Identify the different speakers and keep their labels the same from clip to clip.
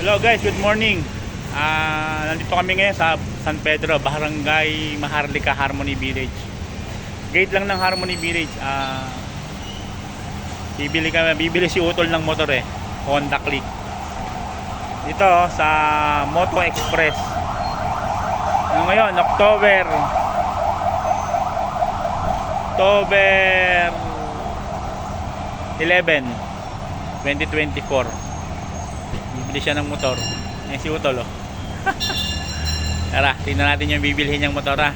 Speaker 1: Hello guys, good morning. Ah, nandito kami ngayon sa San Pedro, Barangay Maharlika, Harmony Village. Gate lang ng Harmony Village. Ah, bibili kami, bibili si Utol ng motor eh, Honda Click. Dito oh, sa Moto Express. Ano ngayon, October October 11 2024 bibili siya ng motor. Yan si Utol oh. Tara tingnan natin yung bibilihin niyang motor ah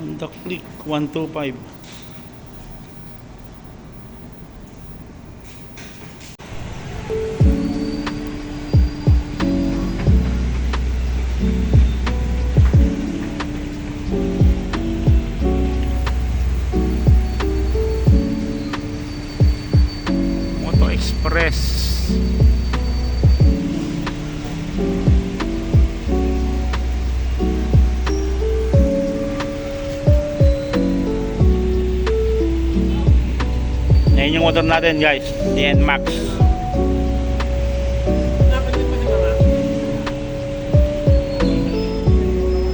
Speaker 1: Honda Click 125 Moto Express yung motor natin guys, TN Max.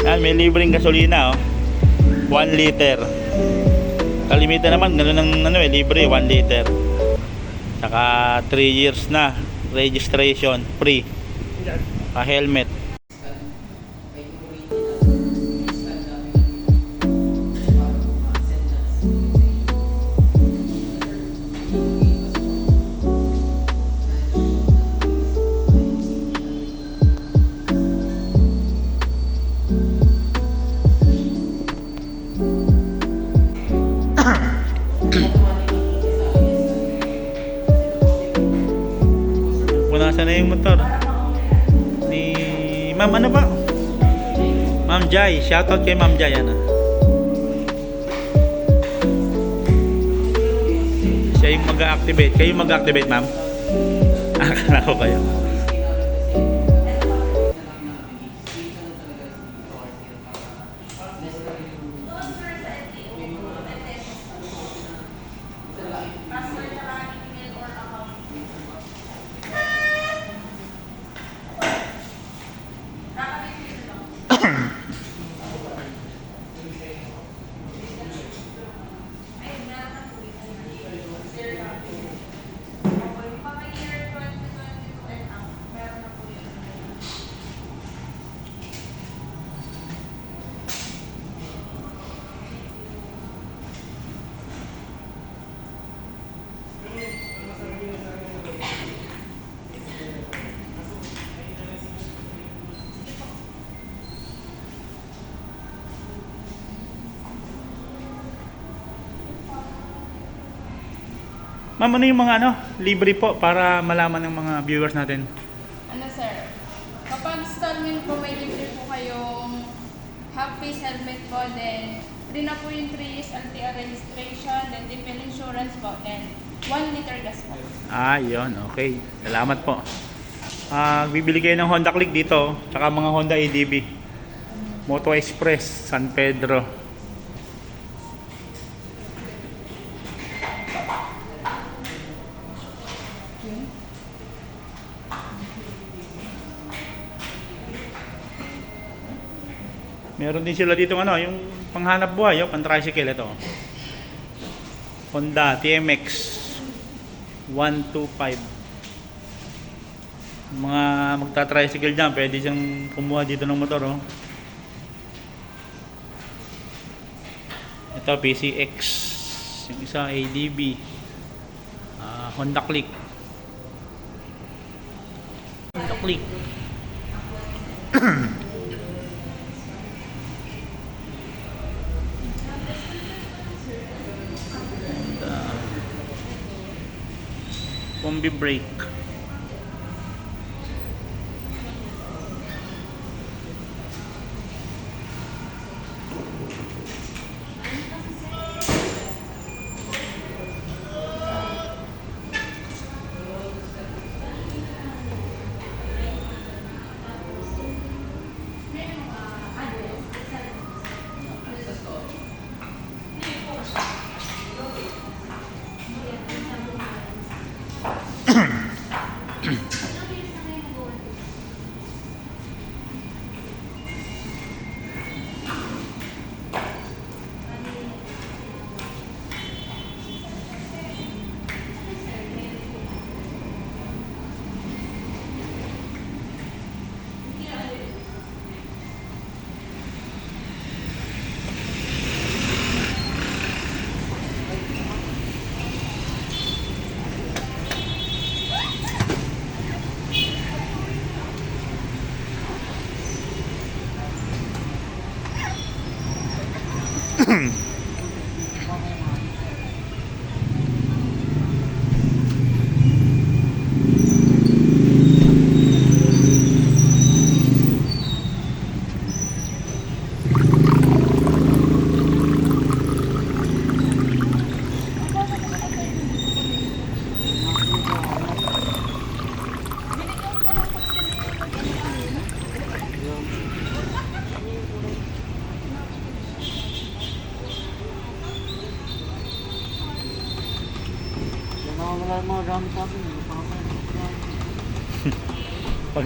Speaker 1: Yan, may libreng gasolina oh. 1 liter. Kalimitan naman, gano'n ang ano eh, libre, 1 liter. Saka 3 years na registration, free. Pa-helmet. Punasan shoutout kay Ma'am Jai ano. Siya yung mag-activate. Kayo mag-activate, Ma'am? Akala ko kayo. Ma'am, ano yung mga ano, libre po para malaman ng mga viewers natin?
Speaker 2: Ano sir? Kapag installment po, may libre po kayong half-face helmet po, then free na po yung 3 years LTR registration, then different insurance po, then 1 liter gas po.
Speaker 1: Ah, yun. Okay. Salamat po. Ah, bibili kayo ng Honda Click dito, tsaka mga Honda ADB. Moto Express, San Pedro. Meron din sila dito ano, yung panghanap buhay, yung pang-tricycle ito. Honda TMX 125 mga magta-tricycle dyan pwede siyang kumuha dito ng motor oh. ito PCX yung isa ADB Ah, Honda Click. Honda Click.
Speaker 3: Break.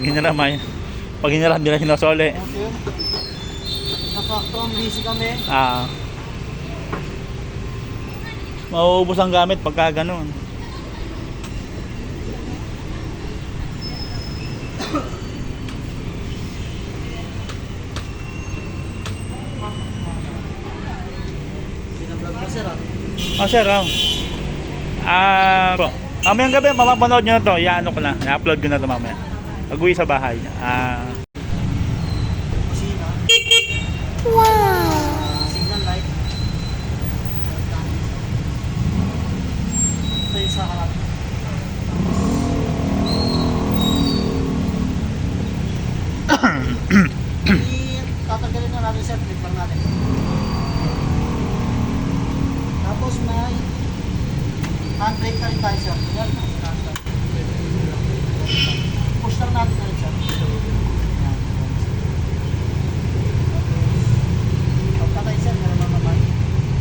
Speaker 1: Pag hiniram ay, pag hiniram, hindi na sinasoli.
Speaker 3: Okay. Nasakto ang busy kami.
Speaker 1: Ah. Mauubos ang gamit pagka ganun.
Speaker 3: Ah.
Speaker 1: Oh, sir, oh. Ah, po. Mamayang gabi, mapapanood nyo na to. Iano ko na. I-upload ko na to mamaya. Pag-uwi sa bahay. Ah,
Speaker 3: Kusina. Wow! Signal light. Ito yung sa harap. I- Tatanggalin na natin sir. Click lang natin. Tapos may handbrake na rin tayo sir. Yan. Push lang natin na rin sir. Yan. Pagkatay sir, meron lang naman.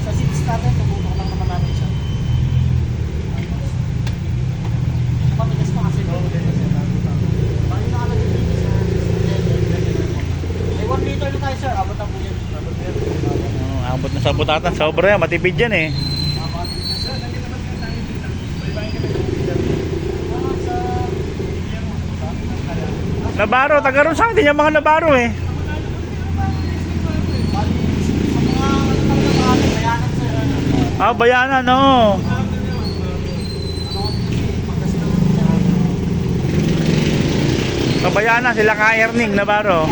Speaker 3: Sa seats natin, tumutok lang naman natin siya. Matigas pa kasi. Bali na kalagay dito sa May 1 liter na tayo sir, abot ang bulit.
Speaker 1: oh, abot na sa butatan. Sobra. Matipid yan eh. Nabaro. Taga ron sa atin yung mga nabaro eh. Ah, bayanan, no. Kabayanan, sila ka-earning, nabaro.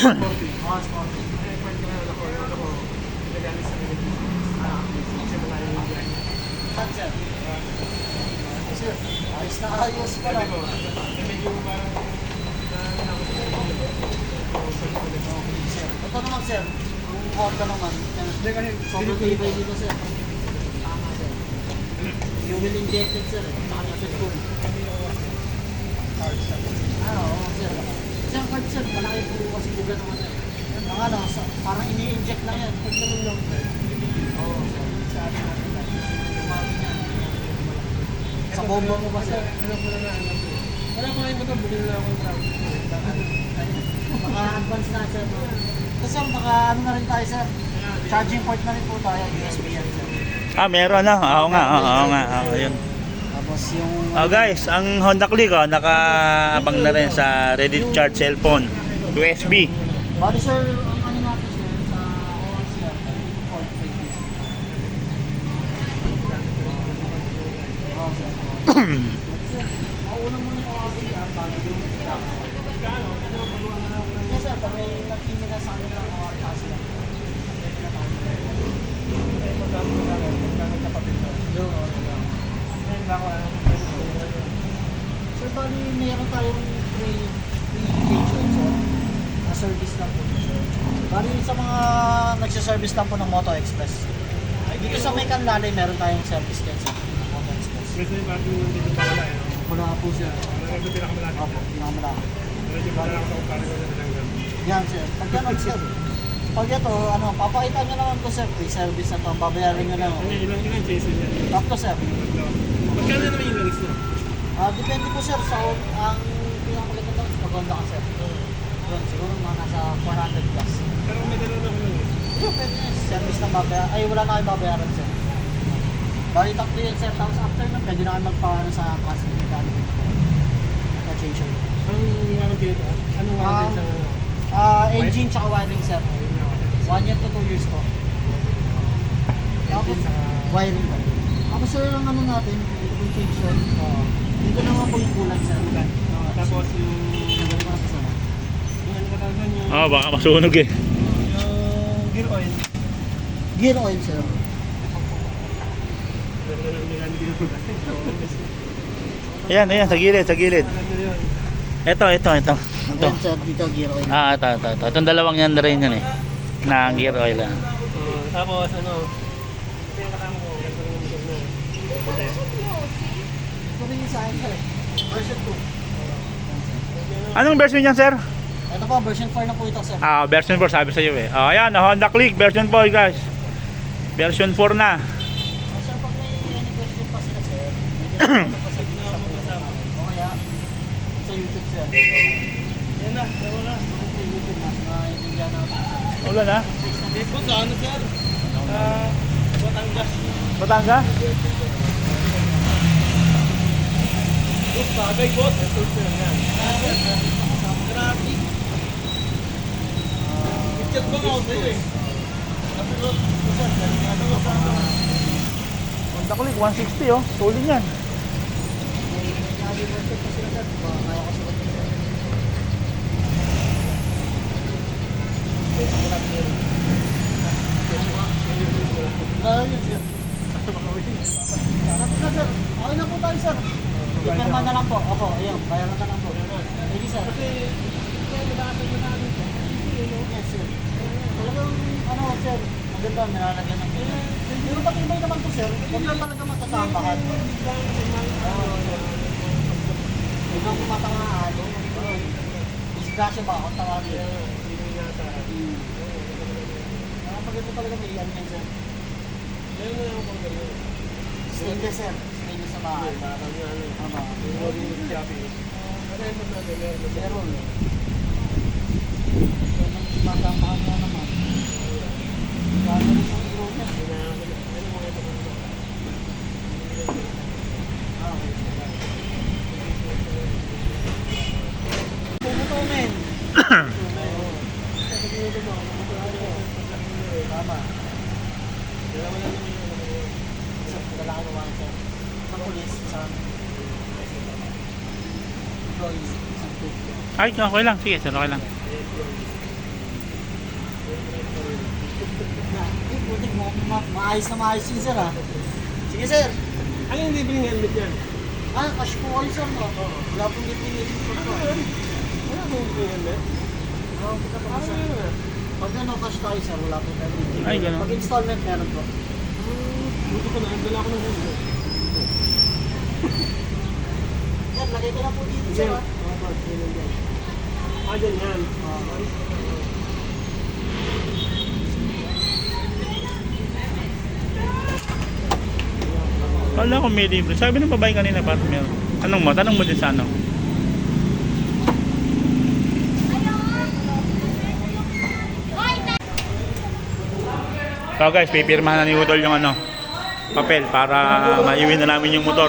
Speaker 3: Sir, ayos na ayos pa lang. Ito naman sir, kung order naman, sobrang tibay dito sir. Tama sir. Fuel injected sir, naka-inject full. Ah, oo Sir, card sir, malaki po kasi buga naman yan. Ang ano, sa, parang ini-inject lang yan. Pag ganun lang. Oo sa atin natin lang. Umami niya. Sa bomba mo ba sir?
Speaker 4: Wala ko ngayon ito, bumili na ako ng traffic.
Speaker 3: Maka-advance na sir. Kasi naka ano na rin tayo sir. Charging port na rin po tayo, USB yan sir.
Speaker 1: Ah, meron na. Oo nga, oo, oo nga. Oo, yun.
Speaker 3: Tapos yung...
Speaker 1: Oh guys, ang Honda Click oh, nakaabang na rin sa ready to charge cellphone. USB.
Speaker 3: Bali sir, sa ORCR, port frequency. Oo sir. Sir, mauna muna yung ORCR bago yung stock. Yes sir, pag may nag-email na sa kanila ang ORCR sila. Sir, bali meron tayong free free engagement sir. Na service lang po. Bali sa mga nagsiservice lang po ng Moto Express. Dito sa may Canlale, meron tayong service din sa Moto Express.
Speaker 4: Kasi yung bago yung dito pa wala eh.
Speaker 3: Wala po siya.
Speaker 4: Ano yung pinakamalaki?
Speaker 3: Opo, pinakamalaki.
Speaker 4: Wala ako sa kumpara ko na lang.
Speaker 3: Yan sir. Pag ganun sir. Pag ito, ano, papakita nyo naman to sir. Free service na to. Babayarin nyo lang.
Speaker 4: Ano ilang ilang chases yan?
Speaker 3: To sir.
Speaker 4: Magkano naman yung langis na?
Speaker 3: Ah, depende po sir sa ang pinakamaganda is maganda ka sir. Yun, siguro mga nasa 400 plus.
Speaker 4: Pero may dalawa na langis.
Speaker 3: Yun, pwede yun. Service na babayaran. Ay, wala na kayo babayaran sir. Bali, takbo yun sir. Tapos after na, pwede na kayo magpaano sa customer mechanic. Na-change yun.
Speaker 4: Ang warranty ito? Anong warranty sa...
Speaker 3: Ah, engine tsaka wiring sir. One year to two years po. Tapos, wiring po. Tapos sir, ang ano natin, yung change yun. Oo. Dito naman po yung kulang sir. Oo,
Speaker 4: Tapos yung...
Speaker 3: Nagawa ko na po sana.
Speaker 4: Yung ano katawagan yung...
Speaker 1: Oh, baka masunog eh.
Speaker 4: Yung gear oil.
Speaker 3: Gear oil sir.
Speaker 1: Ayan, ayan, sa gilid, sa gilid. Ito, ito, ito. Ito.
Speaker 3: Ayan sir, dito gear oil.
Speaker 1: Ah, ito, ito, ito. Itong dalawang yan na rin yan eh. Na gear oil ah.
Speaker 4: Tapos ano... Ito yung kasama ko. Ganda ng motor mo. Puti.
Speaker 3: Rin yung sa akin sir. Version 2.
Speaker 1: Anong version yan, sir?
Speaker 3: Ito po, version 4 na po ito sir.
Speaker 1: Ah, version 4 sabi sa iyo eh. Oh, ayan, Honda Click version 4 guys. Version 4 na.
Speaker 3: Ah, sir, pag may any question pa sila sir. O kaya, sa YouTube sir.
Speaker 4: Yan na. Dalawa na.
Speaker 3: Sa YouTube mas maintindihan natin.
Speaker 1: Ulan ha?
Speaker 4: Dito sa ano sir? Sa Batangas.
Speaker 1: Batangas?
Speaker 4: Boss, bagay boss. Ito sir. Yan. Grabe. Picture ko nga ako sa'yo eh.
Speaker 1: Honda Click 160 oh. Tuling yan.
Speaker 3: Ah, yun, sir. Na. Okay na po tayo, sir. Ipirma na lang po. Opo, ayun. Bayaran na lang po. Ready, sir. Yes, sir. Talagang, ano, sir, maganda, nilalagyan ng ganyan. Pero patibay naman po, sir. Huwag lang talaga matatambakan. Oo, sir. Huwag lang kumatangaan. Oo. Disgrasya ba? Ang tawagin. Hmm. Ah, maganda talaga may iyan yan, sir. Stainless, sir. Stainless sa bahay. Tama. Meron. So, nang matampahan na naman. Gano'n yung hero niya. Ah, okay. Pumuto, men. Tama. Isang lalaki naman sir. Sa polis, sa employees, group.
Speaker 1: Ay, okay lang. Sige, sir, okay lang.
Speaker 3: Maayos na maayos yun sir ah. Sige sir.
Speaker 4: Ano yung libreng helmet yan?
Speaker 3: Ah, cash po kayo sir no? Wala pong lipitin po po.
Speaker 4: Wala mo yung helmet?
Speaker 3: Oo, kita pa
Speaker 4: Ano
Speaker 3: sir.
Speaker 4: ah?
Speaker 3: Pag ano cash tayo sir, wala pong lipitin.
Speaker 1: Ay, ganun.
Speaker 3: Pag installment meron po.
Speaker 4: Buti ko na, dala ko ng helmet.
Speaker 3: Yan, lagay ko na po dito sir ah.
Speaker 4: Dyan yan.
Speaker 3: Ah,
Speaker 1: Wala ko may libre. Sabi ng babae kanina parang meron. Tanong mo, tanong mo din sa ano. So guys, pipirmahan na ni Udol yung ano, papel para maiwi na namin yung motor.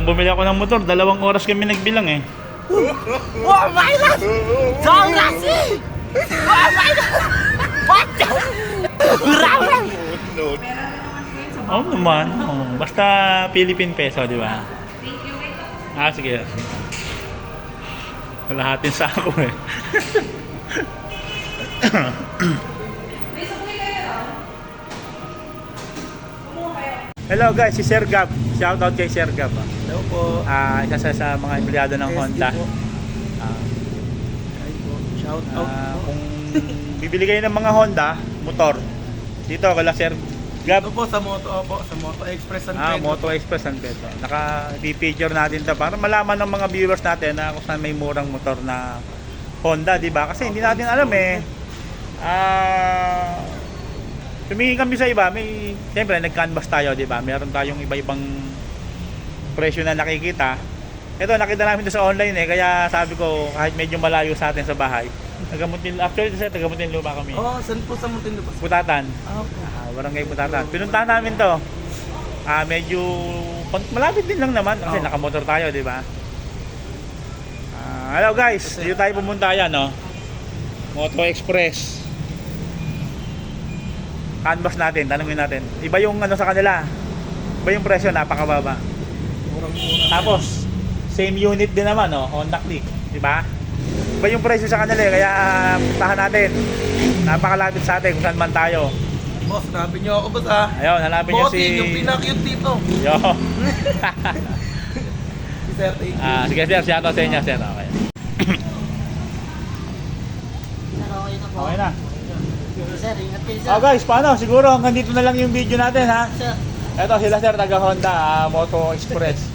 Speaker 1: Talang bumili ako ng motor, dalawang oras kami nagbilang eh.
Speaker 3: Wow, my God! Saan kasi? Wow, my God! What the? Grabe!
Speaker 1: Oo naman. Oh, basta Philippine peso, di ba?
Speaker 2: Thank you.
Speaker 1: Ah, sige. Kalahatin sa ako eh. Hello guys, si Sir Gab. Shoutout kay Sir Gab. ah.
Speaker 4: Hello po.
Speaker 1: Ah, isa sa, sa mga empleyado ng Honda.
Speaker 4: po.
Speaker 1: Ah,
Speaker 4: Ay po. Shout out
Speaker 1: ah,
Speaker 4: po.
Speaker 1: kung bibili kayo ng mga Honda, motor, dito kala Sir Gab.
Speaker 4: Ito po sa Moto Opo, sa Moto Express San
Speaker 1: Ah,
Speaker 4: Pedro.
Speaker 1: Moto Express San Pedro. Naka-feature natin 'to para malaman ng mga viewers natin na kung saan may murang motor na Honda, 'di ba? Kasi hindi natin alam eh. Ah, tumingin kami sa iba, may siyempre nag-canvas tayo, 'di ba? Meron tayong iba-ibang presyo na nakikita. Ito, nakita namin ito sa online eh, kaya sabi ko, kahit medyo malayo sa atin sa bahay, Tagamutin, actually, sa Tagamutin Luma kami.
Speaker 4: Oh, saan po sa Muntinlupa?
Speaker 1: Putatan.
Speaker 4: Ah, po.
Speaker 1: Ah, barangay Putatan. Pinuntahan namin to. Ah, medyo malapit din lang naman kasi
Speaker 4: Oo.
Speaker 1: nakamotor tayo, di ba? Ah, hello guys, dito tayo pumunta yan, no. Moto Express. Canvas natin, tanungin natin. Iba yung ano sa kanila. Iba yung presyo, napakababa. Tapos, same unit din naman, no? Honda Click, di ba? Iba yung presyo sa kanila, eh, kaya puntahan natin. Napakalapit sa atin kung saan man tayo.
Speaker 4: Boss, hanapin niyo ako boss ha.
Speaker 1: Ayun, hanapin nyo
Speaker 4: Boss,
Speaker 1: si...
Speaker 4: yun yung pinaka-cute dito.
Speaker 1: Yo.
Speaker 4: Si Sir, thank you.
Speaker 1: Ah, sige sir, shoutout sa inyo, sir. Okay. Okay na.
Speaker 3: Sir, ingat kayo, sir.
Speaker 1: Oh guys, paano? Siguro hanggang dito na lang yung video natin ha.
Speaker 3: Sir,
Speaker 1: Ito sila sir, taga Honda, ah, Moto Express.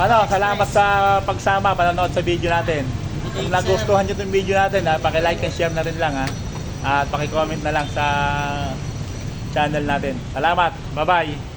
Speaker 1: Ano, salamat sa pagsama, panonood sa video natin. Kung nagustuhan nyo itong video natin, ha, paki-like and share na rin lang ha. At paki-comment na lang sa channel natin. Salamat. Bye-bye.